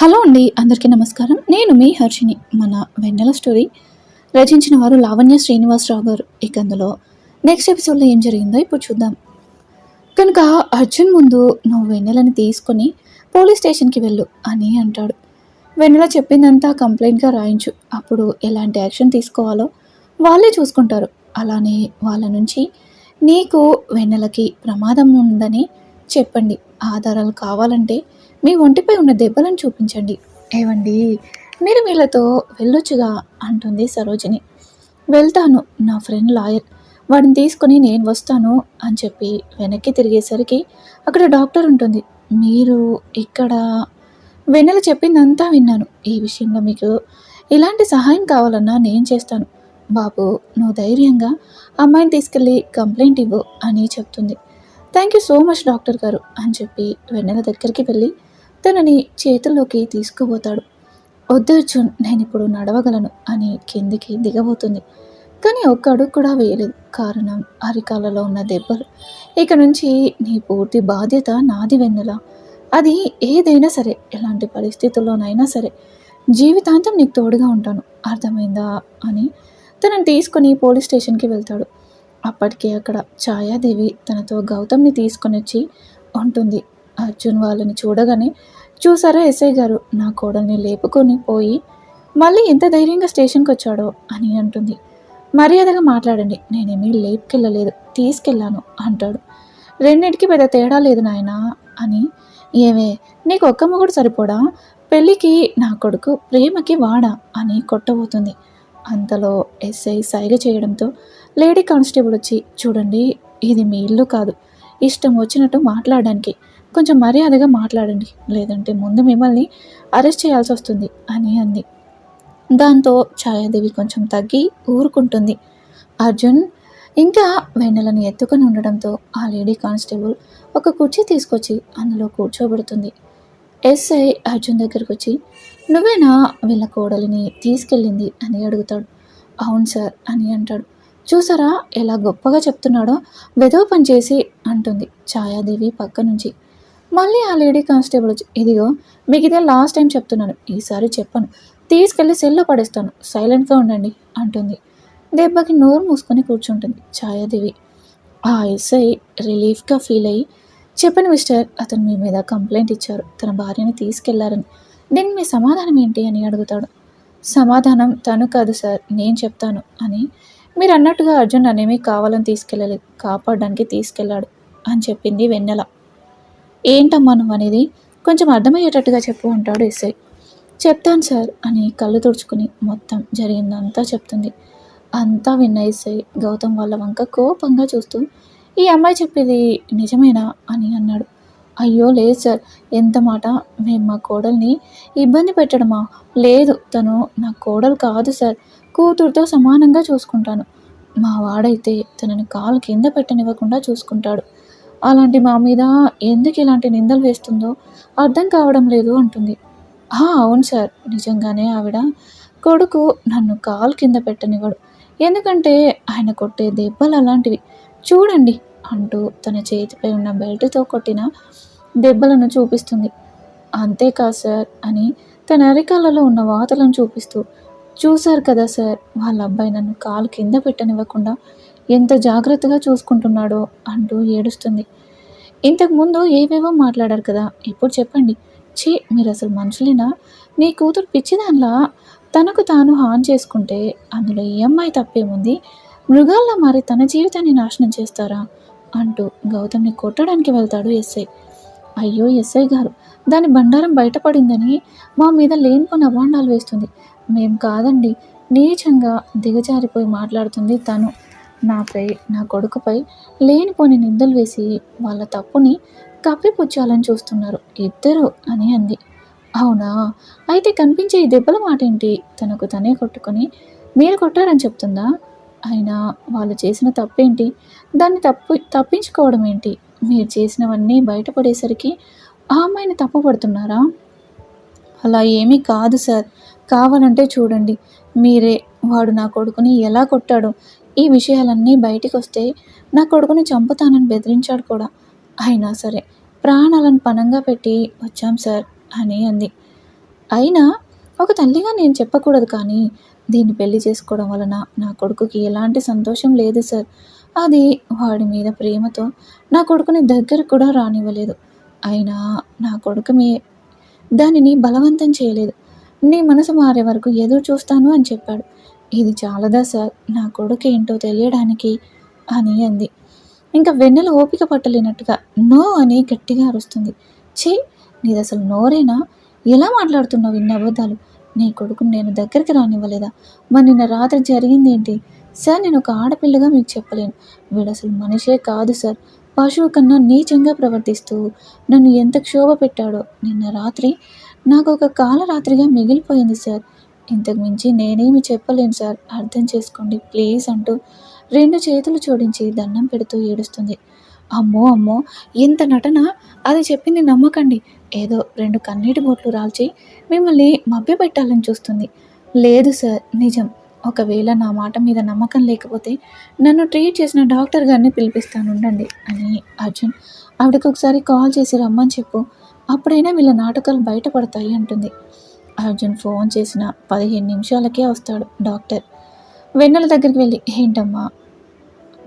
Hello అండి అందరికీ నమస్కారం. నేను మీ హర్షిని మన వెన్నెల స్టోరీ రచించిన వారు లావణ్య శ్రీనివాసరావు గారు. ఇక అందులో నెక్స్ట్ ఎపిసోడ్లో ఏం జరిగిందో ఇప్పుడు చూద్దాం. కనుక అర్జున్ ముందు నువ్వు వెన్నెలని తీసుకొని పోలీస్ స్టేషన్కి వెళ్ళు అని అంటాడు. వెన్నెల చెప్పిందంతా కంప్లైంట్గా రాయించు. అప్పుడు ఎలాంటి యాక్షన్ తీసుకోవాలో వాళ్ళే చూసుకుంటారు. అలానే వాళ్ళ నుంచి నీకు వెన్నెలకి ప్రమాదం ఉందని చెప్పండి. ఆధారాలు కావాలంటే మీ ఒంటిపై ఉన్న దెబ్బలను చూపించండి. ఏవండి? మీరు వీళ్ళతో వెళ్ళొచ్చుగా అంటుంది సరోజిని. వెళ్తాను నా ఫ్రెండ్ లాయర్. వాడిని తీసుకొని నేను వస్తాను అని చెప్పి వెనక్కి తిరిగేసరికి అక్కడ డాక్టర్ ఉంటుంది. మీరు ఇక్కడ వెన్నెల చెప్పిందంతా విన్నాను. ఈ విషయంలో మీకు ఇలాంటి సహాయం కావాలన్నా నేను చేస్తాను. బాబు నువ్వు ధైర్యంగా అమ్మాయిని తీసుకెళ్ళి కంప్లైంట్ ఇవ్వు అని చెప్తుంది. Thank you so much doctor గారు అని చెప్పి వెన్నెల దగ్గరికి వెళ్ళి తనని చేతుల్లోకి తీసుకుపోతాడు. వద్దు అర్జున్ నేను ఇప్పుడు నడవగలను అని కిందికి దిగబోతుంది. కానీ ఒక్క అడుగు కూడా వేయలేదు. కారణం అరికాలలో ఉన్న దెబ్బలు. ఇక నుంచి నీ పూర్తి బాధ్యత నాది వెన్నెల. అది ఏదైనా సరే ఎలాంటి పరిస్థితుల్లోనైనా సరే. జీవితాంతం నీకు తోడుగా ఉంటాను. అర్థమైందా అని తనని తీసుకొని పోలీస్ స్టేషన్కి వెళ్తాడు. అప్పటికే అక్కడ ఛాయాదేవి తనతో గౌతమ్ని తీసుకొని వచ్చి ఉంటుంది. అర్జున్ వాళ్ళని చూడగానే చూసారా ఎస్ఐ గారు? నా కోడల్ని లేపుకొని పోయి మళ్ళీ ఎంత ధైర్యంగా స్టేషన్కి వచ్చాడో అని అంటుంది. మర్యాదగా మాట్లాడండి. నేనేమీ లేపుకెళ్ళలేదు. తీసుకెళ్ళాను అంటాడు. రెండింటికి పెద్ద తేడా లేదు నాయనా అని. ఏమే నీకు ఒక్క మొగుడు సరిపోడా? పెళ్ళికి నా కొడుకు ప్రేమకి వాడా? అని కొట్టబోతుంది. అంతలో ఎస్ఐ సైగ చేయడంతో లేడీ కానిస్టేబుల్ వచ్చి చూడండి ఇది మీ ఇల్లు కాదు. ఇష్టం వచ్చినట్టు మాట్లాడడానికి కొంచెం మర్యాదగా మాట్లాడండి. లేదంటే ముందు మిమ్మల్ని అరెస్ట్ చేయాల్సి వస్తుంది అని అంది. దాంతో ఛాయాదేవి కొంచెం తగ్గి ఊరుకుంటుంది. అర్జున్ ఇంకా వెన్నెలను ఎత్తుకొని ఉండడంతో ఆ లేడీ కానిస్టేబుల్ ఒక కుర్చీ తీసుకొచ్చి అందులో కూర్చోబెడుతుంది. ఎస్ఐ అర్జున్ దగ్గరకు వచ్చి నువ్వేనా వీళ్ళ కోడలిని తీసుకెళ్ళింది? అని అడుగుతాడు. అవును సార్ అని అంటాడు. చూసారా ఎలా గొప్పగా చెప్తున్నాడో? వెదవ పని చేసి అంటుంది ఛాయాదేవి పక్క నుంచి. మళ్ళీ ఆ లేడీ కానిస్టేబుల్ వచ్చి ఇదిగో మీకు ఇదే లాస్ట్ టైం చెప్తున్నాను. ఈసారి చెప్పను. తీసుకెళ్ళి సెల్లో పడేస్తాను. సైలెంట్గా ఉండండి అంటుంది. దెబ్బకి నోరు మూసుకొని కూర్చుంటుంది ఛాయాదేవి. ఆ ఎస్ఐ రిలీఫ్గా ఫీల్ అయ్యి చెప్పండి మిస్టర్ అతను మీ మీద కంప్లైంట్ ఇచ్చారు. తన భార్యని తీసుకెళ్ళారని. దీనికి మీ సమాధానం ఏంటి అని అడుగుతాడు. సమాధానం తను కాదు సార్ నేను చెప్తాను అని. మీరు అన్నట్టుగా అర్జున్ అనేమి కావాలని తీసుకెళ్ళలేదు. కాపాడడానికి తీసుకెళ్ళాడు అని చెప్పింది వెన్నెల. ఏంటమ్మా నువ్వు అనేది? కొంచెం అర్థమయ్యేటట్టుగా చెప్పు అంటాడు ఎస్ఐ. చెప్తాను సార్ అని కళ్ళు తుడుచుకుని మొత్తం జరిగిందంతా చెప్తుంది. అంతా విన్న ఎస్ఐ గౌతమ్ వాళ్ళ వంక కోపంగా చూస్తూ ఈ అమ్మాయి చెప్పేది నిజమేనా అని అన్నాడు. అయ్యో లేదు సార్. ఎంత మాట? మేము మా కోడల్ని ఇబ్బంది పెట్టడమా? లేదు తను నా కోడలు కాదు సార్. కూతురుతో సమానంగా చూసుకుంటాను. మా వాడైతే తనని కాలు కింద పెట్టనివ్వకుండా చూసుకుంటాడు. అలాంటి మా మీద ఎందుకు ఇలాంటి నిందలు వేస్తుందో అర్థం కావడం లేదు అంటుంది. అవును సార్. నిజంగానే ఆవిడ కొడుకు నన్ను కాలు కింద పెట్టనివ్వడు. ఎందుకంటే ఆయన కొట్టే దెబ్బలు అలాంటివి. చూడండి. అంటూ తన చేతిపై ఉన్న బెల్ట్తో కొట్టిన దెబ్బలను చూపిస్తుంది. అంతేకాదు సార్ అని తన అరికాలలో ఉన్న వాతలను చూపిస్తూ చూశారు కదా సార్ వాళ్ళ అబ్బాయి నన్ను కాలు కింద పెట్టనివ్వకుండా ఎంత జాగ్రత్తగా చూసుకుంటున్నాడో అంటూ ఏడుస్తుంది. ఇంతకుముందు ఏవేవో మాట్లాడారు కదా ఇప్పుడు చెప్పండి. ఛీ మీరు అసలు మనుషులేనా? నీ కూతురు పిచ్చిదానిలా తనకు తాను హాన్ చేసుకుంటే అందులో ఈ అమ్మాయి తప్పేముంది? మృగాల్లో మారి తన జీవితాన్ని నాశనం చేస్తారా? అంటూ గౌతమ్ని కొట్టడానికి వెళ్తాడు ఎస్ఐ. అయ్యో ఎస్ఐ గారు దాని బండారం బయటపడిందని మా మీద లేనిపోని అభాండాలు వేస్తుంది. మేం కాదండి నీచంగా దిగజారిపోయి మాట్లాడుతుంది తను. నాపై నా కొడుకుపై లేనిపోని నిందలు వేసి వాళ్ళ తప్పుని కప్పిపుచ్చాలని చూస్తున్నారు. ఇద్దరు అని అంది. అవునా? అయితే కనిపించే ఈ దెబ్బల మాట ఏంటి తనకు తనే కొట్టుకొని మీరు కొట్టారని చెప్తుందా? అయినా వాళ్ళు చేసిన తప్పేంటి? దాన్ని తప్పు తప్పించుకోవడం ఏంటి? మీరు చేసినవన్నీ బయటపడేసరికి ఆ అమ్మాయిని తప్పు పడుతున్నారా అలా ఏమీ కాదు సార్. కావాలంటే చూడండి. మీరే వాడు నా కొడుకుని ఎలా కొట్టాడో. ఈ విషయాలన్నీ బయటికి వస్తే నా కొడుకుని చంపుతానని బెదిరించాడు కూడా. అయినా సరే ప్రాణాలను పణంగా పెట్టి వచ్చాం సార్ అని అంది. అయినా ఒక తల్లిగా నేను చెప్పకూడదు కానీ దీన్ని పెళ్ళి చేసుకోవడం వలన నా కొడుకుకి ఎలాంటి సంతోషం లేదు సార్. అది వాడి మీద ప్రేమతో నా కొడుకుని దగ్గర కూడా రానివ్వలేదు. అయినా నా కొడుకు మీ దానిని బలవంతం చేయలేదు. నీ మనసు మారే వరకు ఎదురు చూస్తాను అని చెప్పాడు. ఇది చాలదా సార్? నా కొడుకు ఏంటో తెలియడానికి అని అంది. ఇంకా వెన్నెల ఓపిక పట్టలేనట్టుగా నో అని గట్టిగా అరుస్తుంది. ఛీ నీది అసలు నోరేనా? ఎలా మాట్లాడుతున్నావు? ఇన్ని అబద్ధాలు. నీ కొడుకుని నేను దగ్గరికి రానివ్వలేదా? మరి నిన్న రాత్రి జరిగింది ఏంటి సార్ నేను ఒక ఆడపిల్లగా మీకు చెప్పలేను. వీడు అసలు మనిషే కాదు సార్. పశువు కన్నా నీచంగా ప్రవర్తిస్తూ నన్ను ఎంత క్షోభ పెట్టాడో. నిన్న రాత్రి నాకు ఒక కాలరాత్రిగా మిగిలిపోయింది సార్. ఇంతకు మించి నేనేమి చెప్పలేను సార్. అర్థం చేసుకోండి ప్లీజ్ అంటూ రెండు చేతులు జోడించి దండం పెడుతూ ఏడుస్తుంది. అమ్మో అమ్మో ఇంత నటన? అది చెప్పింది నమ్మకండి. ఏదో రెండు కన్నీటి బొట్లు రాల్చి మిమ్మల్ని మభ్యపెట్టాలని చూస్తుంది. లేదు సార్ నిజం. ఒకవేళ నా మాట మీద నమ్మకం లేకపోతే నన్ను ట్రీట్ చేసిన డాక్టర్ గారిని పిలిపిస్తాను ఉండండి అని అర్జున్ ఆవిడకి ఒకసారి కాల్ చేసి రమ్మని చెప్పు. అప్పుడైనా వీళ్ళ నాటకాలు బయటపడతాయి అంటుంది. అర్జున్ ఫోన్ చేసిన పదిహేను నిమిషాలకే వస్తాడు డాక్టర్. వెన్నెల దగ్గరికి వెళ్ళి ఏంటమ్మా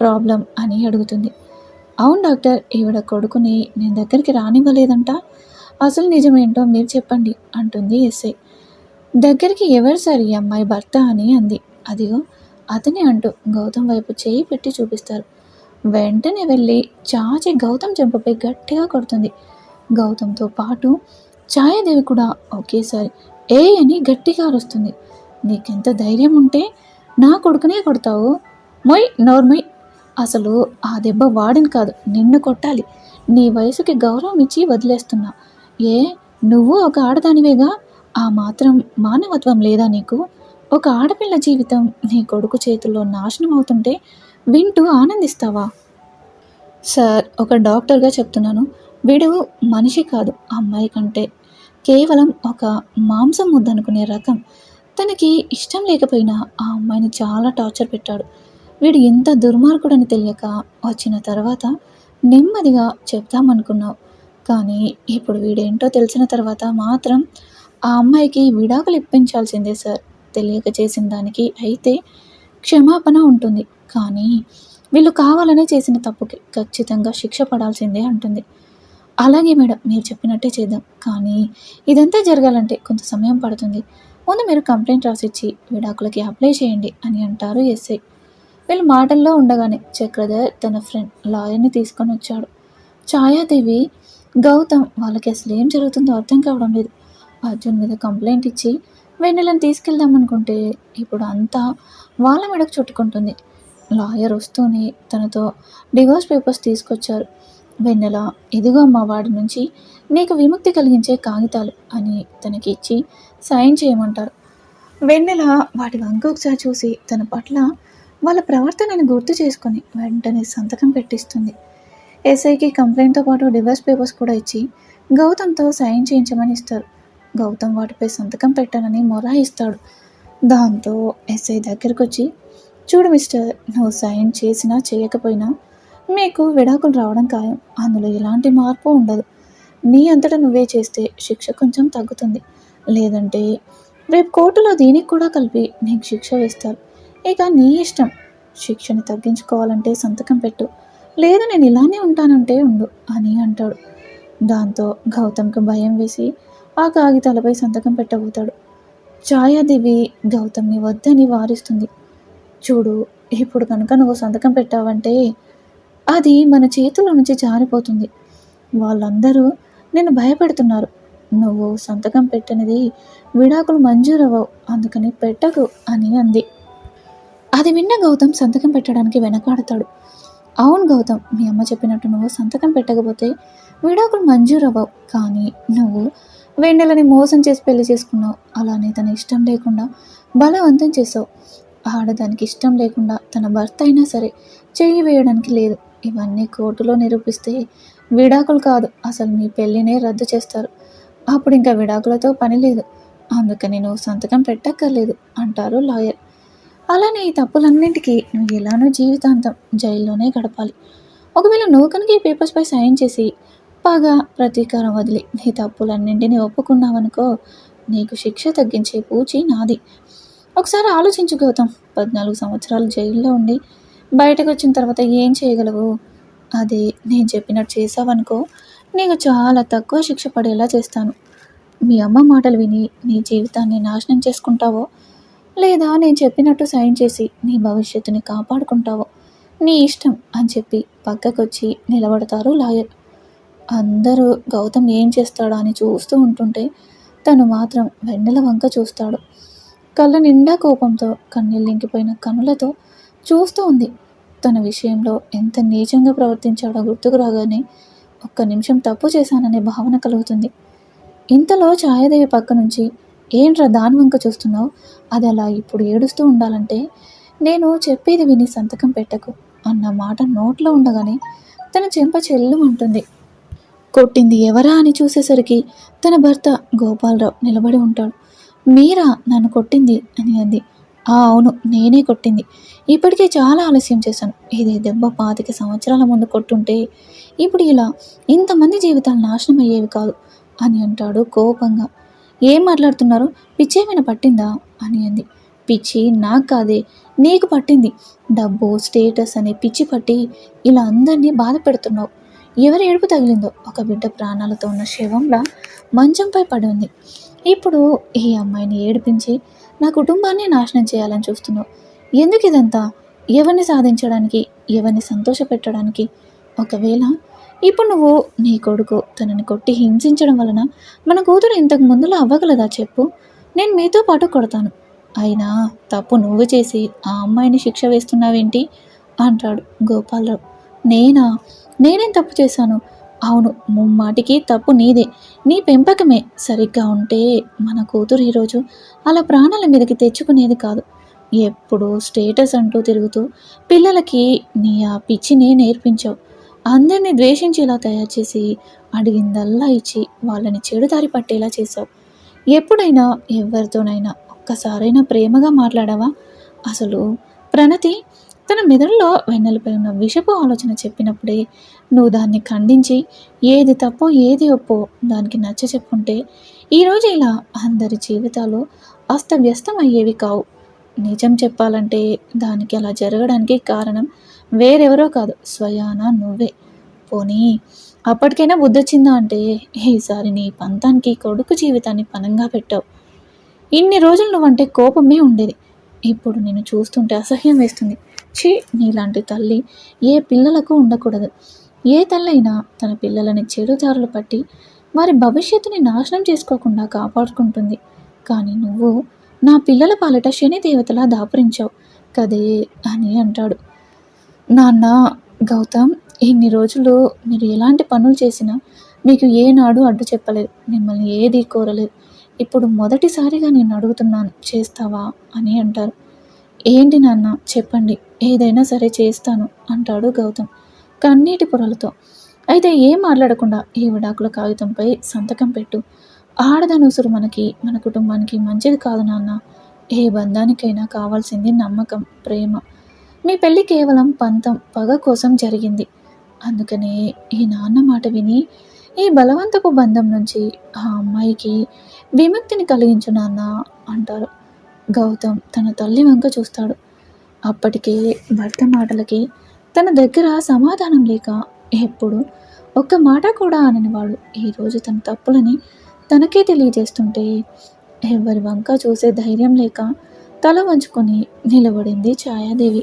ప్రాబ్లం? అని అడుగుతుంది. అవును డాక్టర్ ఈవిడ కొడుకుని నేను దగ్గరికి రానివ్వలేదంట. అసలు నిజమేంటో మీరు చెప్పండి అంటుంది ఎస్ఐ. దగ్గరికి ఎవరు సార్ ఈ అమ్మాయి భర్త అని అంది. అదిగో అతనే అంటూ గౌతమ్ వైపు చేయి పెట్టి చూపిస్తారు. వెంటనే వెళ్ళి చాచి గౌతమ్ చెంపపై గట్టిగా కొడుతుంది. గౌతమ్తో పాటు ఛాయాదేవి కూడా ఒకేసారి ఏ అని గట్టిగా అరుస్తుంది. నీకెంత ధైర్యం ఉంటే నా కొడుకునే కొడతావు? మొయ్ నోర్మొయ్ అసలు ఆ దెబ్బ వాడిని కాదు నిన్ను కొట్టాలి. నీ వయసుకి గౌరవం ఇచ్చి వదిలేస్తున్నా. ఏ? నువ్వు ఒక ఆడదానివేగా? ఆ మాత్రం మానవత్వం లేదా నీకు? ఒక ఆడపిల్ల జీవితం నీ కొడుకు చేతుల్లో నాశనం అవుతుంటే వింటూ ఆనందిస్తావా? సార్ ఒక డాక్టర్గా చెప్తున్నాను. వీడు మనిషి కాదు అమ్మాయి కంటే. కేవలం ఒక మాంసం ముద్దనుకునే రకం. తనకి ఇష్టం లేకపోయినా ఆ అమ్మాయిని చాలా టార్చర్ పెట్టాడు. వీడు ఎంత దుర్మార్గుడని తెలియక వచ్చిన తర్వాత నెమ్మదిగా చెప్తామనుకున్నావు కానీ ఇప్పుడు వీడేంటో తెలిసిన తర్వాత మాత్రం ఆ అమ్మాయికి విడాకులు ఇప్పించాల్సిందే సార్. తెలియక చేసిన దానికి అయితే క్షమాపణ ఉంటుంది. కానీ వీళ్ళు కావాలనే చేసిన తప్పుకి ఖచ్చితంగా శిక్ష పడాల్సిందే అంటుంది. అలాగే మేడం మీరు చెప్పినట్టే చేద్దాం. కానీ ఇదంతా జరగాలంటే కొంత సమయం పడుతుంది. ముందు మీరు కంప్లైంట్ రాసిచ్చి విడాకులకి అప్లై చేయండి అని అంటారు ఎస్ఐ. వీళ్ళు మాటల్లో ఉండగానే చక్రధర్ తన ఫ్రెండ్ లాయర్ని తీసుకొని వచ్చాడు. ఛాయాదేవి గౌతమ్ వాళ్ళకి అసలు ఏం జరుగుతుందో అర్థం కావడం లేదు. అర్జున్ మీద కంప్లైంట్ ఇచ్చి వెన్నెలను తీసుకెళ్దాం అనుకుంటే ఇప్పుడు అంతా వాళ్ళ మెడకు చుట్టుకుంటుంది. లాయర్ వస్తూనే తనతో డివోర్స్ పేపర్స్ తీసుకొచ్చారు. వెన్నెల ఇదిగో మా వాడి నుంచి నీకు విముక్తి కలిగించే కాగితాలు అని తనకి ఇచ్చి సైన్ చేయమంటారు. వెన్నెల వాటి వంక ఒకసారి చూసి తన పట్ల వాళ్ళ ప్రవర్తనను గుర్తు చేసుకొని వెంటనే సంతకం పెట్టిస్తుంది. ఎస్ఐకి కంప్లైంట్తో పాటు డివర్స్ పేపర్స్ కూడా ఇచ్చి గౌతమ్తో సైన్ చేయించమని ఇస్తారు. గౌతమ్ వాటిపై సంతకం పెట్టానని మొరాయిస్తాడు దాంతో ఎస్ఐ దగ్గరకు వచ్చి చూడు మిస్టర్ నువ్వు సైన్ చేసినా చేయకపోయినా మీకు విడాకులు రావడం ఖాయం. అందులో ఎలాంటి మార్పు ఉండదు. నీ అంతటా నువ్వే చేస్తే శిక్ష కొంచెం తగ్గుతుంది. లేదంటే రేపు కోర్టులో దీనికి కూడా కలిపి నీకు శిక్ష వేస్తారు. ఇక నీ ఇష్టం. శిక్షని తగ్గించుకోవాలంటే సంతకం పెట్టు. లేదు నేను ఇలానే ఉంటానంటే ఉండు అని అంటాడు. దాంతో గౌతమ్కి భయం వేసి ఆ కాగితాలపై సంతకం పెట్టబోతాడు. ఛాయాదేవి గౌతమ్ని వద్దని వారిస్తుంది. చూడు ఇప్పుడు కనుక నువ్వు సంతకం పెట్టావంటే అది మన చేతుల నుంచి జారిపోతుంది. వాళ్ళందరూ నేను భయపెడుతున్నారు. నువ్వు సంతకం పెట్టనిది విడాకులు మంజూరవ్వవు అందుకని పెట్టకు అని అంది. అది విన్న గౌతమ్ సంతకం పెట్టడానికి వెనకాడతాడు. అవును గౌతమ్ మీ అమ్మ చెప్పినట్టు నువ్వు సంతకం పెట్టకపోతే విడాకులు మంజూరవ్వవు కానీ నువ్వు వెన్నెలని మోసం చేసి పెళ్ళి చేసుకున్నావు. అలానే తన ఇష్టం లేకుండా బలవంతం చేసావు. ఆడదానికి ఇష్టం లేకుండా తన భర్త అయినా సరే చేయి వేయడానికి లేదు. ఇవన్నీ కోర్టులో నిరూపిస్తే విడాకులు కాదు అసలు మీ పెళ్ళినే రద్దు చేస్తారు. అప్పుడు ఇంకా విడాకులతో పని లేదు. అందుకని నువ్వు సంతకం పెట్టక్కర్లేదు అంటారు లాయర్. అలానే ఈ తప్పులన్నింటికీ నువ్వు ఎలానో జీవితాంతం జైల్లోనే గడపాలి. ఒకవేళ నువ్వు కనుక ఈ పేపర్స్పై సైన్ చేసి పగ ప్రతీకారం వదిలి నీ తప్పులన్నింటినీ ఒప్పుకున్నావనుకో నీకు శిక్ష తగ్గించే పూచి నాది. ఒకసారి ఆలోచించు గౌతమ్. పద్నాలుగు సంవత్సరాలు జైల్లో ఉండి బయటకు వచ్చిన తర్వాత ఏం చేయగలవు? అదే నేను చెప్పినట్టు చేసావనుకో నీకు చాలా తక్కువ శిక్ష పడేలా చేస్తాను. మీ అమ్మ మాటలు విని నీ జీవితాన్ని నాశనం చేసుకుంటావో లేదా నేను చెప్పినట్టు సైన్ చేసి నీ భవిష్యత్తుని కాపాడుకుంటావో? నీ ఇష్టం అని చెప్పి పక్కకొచ్చి నిలబడతారు లాయర్. అందరూ గౌతమ్ ఏం చేస్తాడా అని చూస్తూ ఉంటుంటే తను మాత్రం వెన్నెల వంక చూస్తాడు. కళ్ళ నిండా కోపంతో కన్నీళ్ళింకిపోయిన కనులతో చూస్తూ ఉంది. తన విషయంలో ఎంత నీచంగా ప్రవర్తించాడో గుర్తుకు రాగానే ఒక్క నిమిషం తప్పు చేశాననే భావన కలుగుతుంది. ఇంతలో ఛాయాదేవి పక్క నుంచి ఏంట్రా దాని వంక చూస్తున్నావు? అది అలా ఇప్పుడు ఏడుస్తూ ఉండాలంటే నేను చెప్పేది విని సంతకం పెట్టకు అన్న మాట నోట్లో ఉండగానే తన చెంప చెల్లుమంటుంది కొట్టింది ఎవరా అని చూసేసరికి తన భర్త గోపాలరావు నిలబడి ఉంటాడు. మీరా నన్ను కొట్టింది అని అంది. ఆ అవును నేనే కొట్టింది. ఇప్పటికే చాలా ఆలస్యం చేశాను. ఇది దెబ్బ పాతిక సంవత్సరాల ముందు కొట్టుంటే ఇప్పుడు ఇలా ఇంతమంది జీవితాలు నాశనం అయ్యేవి కాదు అని అంటాడు కోపంగా. ఏం మాట్లాడుతున్నారు? పిచ్చేమైనా పట్టిందా? అని అంది. పిచ్చి నాకు కాదే నీకు పట్టింది. డబ్బు స్టేటస్ అనే పిచ్చి పట్టి ఇలా అందరినీ బాధ పెడుతున్నావు. ఎవరి ఏడుపు తగిలిందో ఒక బిడ్డ ప్రాణాలతో ఉన్న శవంలా మంచంపై పడి ఉంది. ఇప్పుడు ఈ అమ్మాయిని ఏడిపించి నా కుటుంబాన్ని నాశనం చేయాలని చూస్తున్నావు. ఎందుకు ఇదంతా ఎవరిని సాధించడానికి ఎవరిని సంతోషపెట్టడానికి? ఒకవేళ ఇప్పుడు నువ్వు నీ కొడుకు తనని కొట్టి హింసించడం వలన మన కూతురు ఇంతకు ముందులో అవ్వగలదా చెప్పు? నేను మీతో పాటు కొడతాను. అయినా తప్పు నువ్వు చేసి ఆ అమ్మాయిని శిక్ష వేస్తున్నావేంటి? అంటాడు గోపాలరావు. నేనా? నేనేం తప్పు చేశాను? అవును ముమ్మాటికి తప్పు నీదే. నీ పెంపకమే సరిగ్గా ఉంటే మన కూతురు ఈరోజు అలా ప్రాణాల మీదకి తెచ్చుకునేది కాదు. ఎప్పుడు స్టేటస్ అంటూ తిరుగుతూ పిల్లలకి నీ ఆ పిచ్చినే నేర్పించావు. అందరినీ ద్వేషించేలా తయారు చేసి అడిగిందల్లా ఇచ్చి వాళ్ళని చెడుదారి పట్టేలా చేసావు ఎప్పుడైనా ఎవరితోనైనా ఒక్కసారైనా ప్రేమగా మాట్లాడావా? అసలు ప్రణతి తన మెదడులో వెన్నెలపై ఉన్న విషపు ఆలోచన చెప్పినప్పుడే నువ్వు దాన్ని ఖండించి ఏది తప్పో ఏది ఒప్పో దానికి నచ్చ చెప్పుకుంటే ఈరోజు ఇలా అందరి జీవితాలు అస్తవ్యస్తం అయ్యేవి కావు. నిజం చెప్పాలంటే దానికి అలా జరగడానికి కారణం వేరెవరో కాదు. స్వయాన నువ్వే. పోనీ అప్పటికైనా బుద్ధొచ్చిందా అంటే ఈసారి నీ పంతానికి కొడుకు జీవితాన్ని పనంగా పెట్టావు. ఇన్ని రోజులు నువ్వంటే కోపమే ఉండేది. ఇప్పుడు నేను చూస్తుంటే అసహ్యం వేస్తుంది. ఛీ నీలాంటి తల్లి ఏ పిల్లలకు ఉండకూడదు. ఏ తల్లైనా తన పిల్లలని చెడుదారులు పట్టి వారి భవిష్యత్తుని నాశనం చేసుకోకుండా కాపాడుకుంటుంది. కానీ నువ్వు నా పిల్లల పాలిట శని దేవతలా దాపురించావు. కదే అని అంటాడు. నాన్న గౌతమ్ ఇన్ని రోజులు మీరు ఎలాంటి పనులు చేసినా మీకు ఏనాడు అడ్డు చెప్పలేదు మిమ్మల్ని ఏది కోరలేదు. ఇప్పుడు మొదటిసారిగా నేను అడుగుతున్నాను చేస్తావా అని అంటారు. ఏంటి నాన్న చెప్పండి ఏదైనా సరే చేస్తాను అంటాడు గౌతమ్ కన్నీటి పొరలతో. అయితే ఏం మాట్లాడకుండా ఈ విడాకుల కాగితంపై సంతకం పెట్టు. ఆడదనుసురు మనకి మన కుటుంబానికి మంచిది కాదు నాన్న. ఏ బంధానికైనా కావాల్సింది నమ్మకం ప్రేమ. మీ పెళ్ళి కేవలం పంతం పగ కోసం జరిగింది. అందుకనే ఈ నాన్న మాట విని ఈ బలవంతపు బంధం నుంచి ఆ అమ్మాయికి విముక్తిని కలిగించు నాన్న అంటారు. గౌతమ్ తన తల్లి వంక చూస్తాడు. అప్పటికే భర్త మాటలకి తన దగ్గర సమాధానం లేక ఎప్పుడు ఒక్క మాట కూడా అనని వాడు ఈరోజు తన తప్పులని తనకే తెలియజేస్తుంటే ఎవరి వంక చూసే ధైర్యం లేక తల వంచుకొని నిలబడింది ఛాయాదేవి.